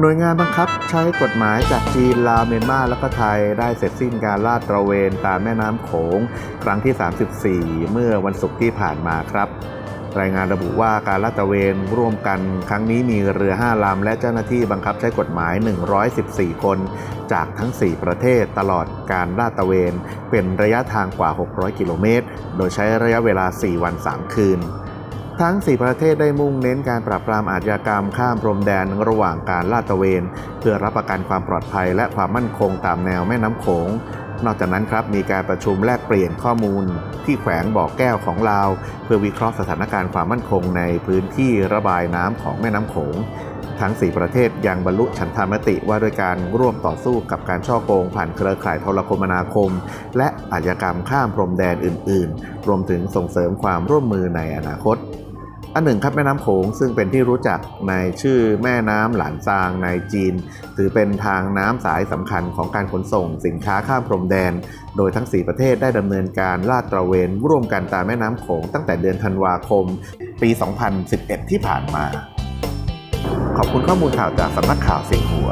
หน่วยงานบังคับใช้กฎหมายจากจีน ลาว เมียนมาและก็ไทย ได้เสร็จสิ้นการลาดตระเวนตามแม่น้ำโขง ครั้งที่ 34 เมื่อวันศุกร์ที่ผ่านมาครับ รายงานระบุว่าการลาดตระเวนร่วมกันครั้งนี้มีเรือ 5 ลำ และเจ้าหน้าที่บังคับใช้กฎหมาย 114 คน จากทั้ง 4 ประเทศตลอดการลาดตระเวน เป็นระยะทางกว่า 600 กิโลเมตร โดยใช้ระยะเวลา 4 วัน 3 คืนทั้ง 4 ประเทศได้มุ่งเน้นการปราบปรามอาชญากรรมข้ามพรมแดนระหว่างการลาดตระเวน เพื่อรับประกันความปลอดภัยและความมั่นคงตามแนวแม่น้ำโขง นอกจากนั้นครับมีการประชุมแลกเปลี่ยนข้อมูล ที่แขวงบ่อแก้วของลาว เพื่อวิเคราะห์สถานการณ์ความมั่นคงในพื้นที่ระบายน้ำของแม่น้ำโขงทั้ง 4 ประเทศยังบรรลุฉันทามติว่าด้วยการร่วมต่อสู้กับการช่อโกงผ่านเครือข่ายโทรคมนาคม และอาชญากรรมข้ามพรมแดนอื่น ๆ รวมถึงส่งเสริมความร่วมมือในอนาคต อันหนึ่งครับแม่น้ำโขงซึ่งเป็นที่รู้จักในชื่อแม่น้ำหลานซางในจีน ถือเป็นทางน้ำสายสำคัญของการขนส่งสินค้าข้ามพรมแดน โดยทั้ง 4 ประเทศได้ดำเนินการลาดตระเวนร่วมกันตามแม่น้ำโขงตั้งแต่เดือนธันวาคม ปี 2011 ที่ผ่านมา ขอบคุณข้อมูลข่าวจากสำนักข่าวเสียงหัว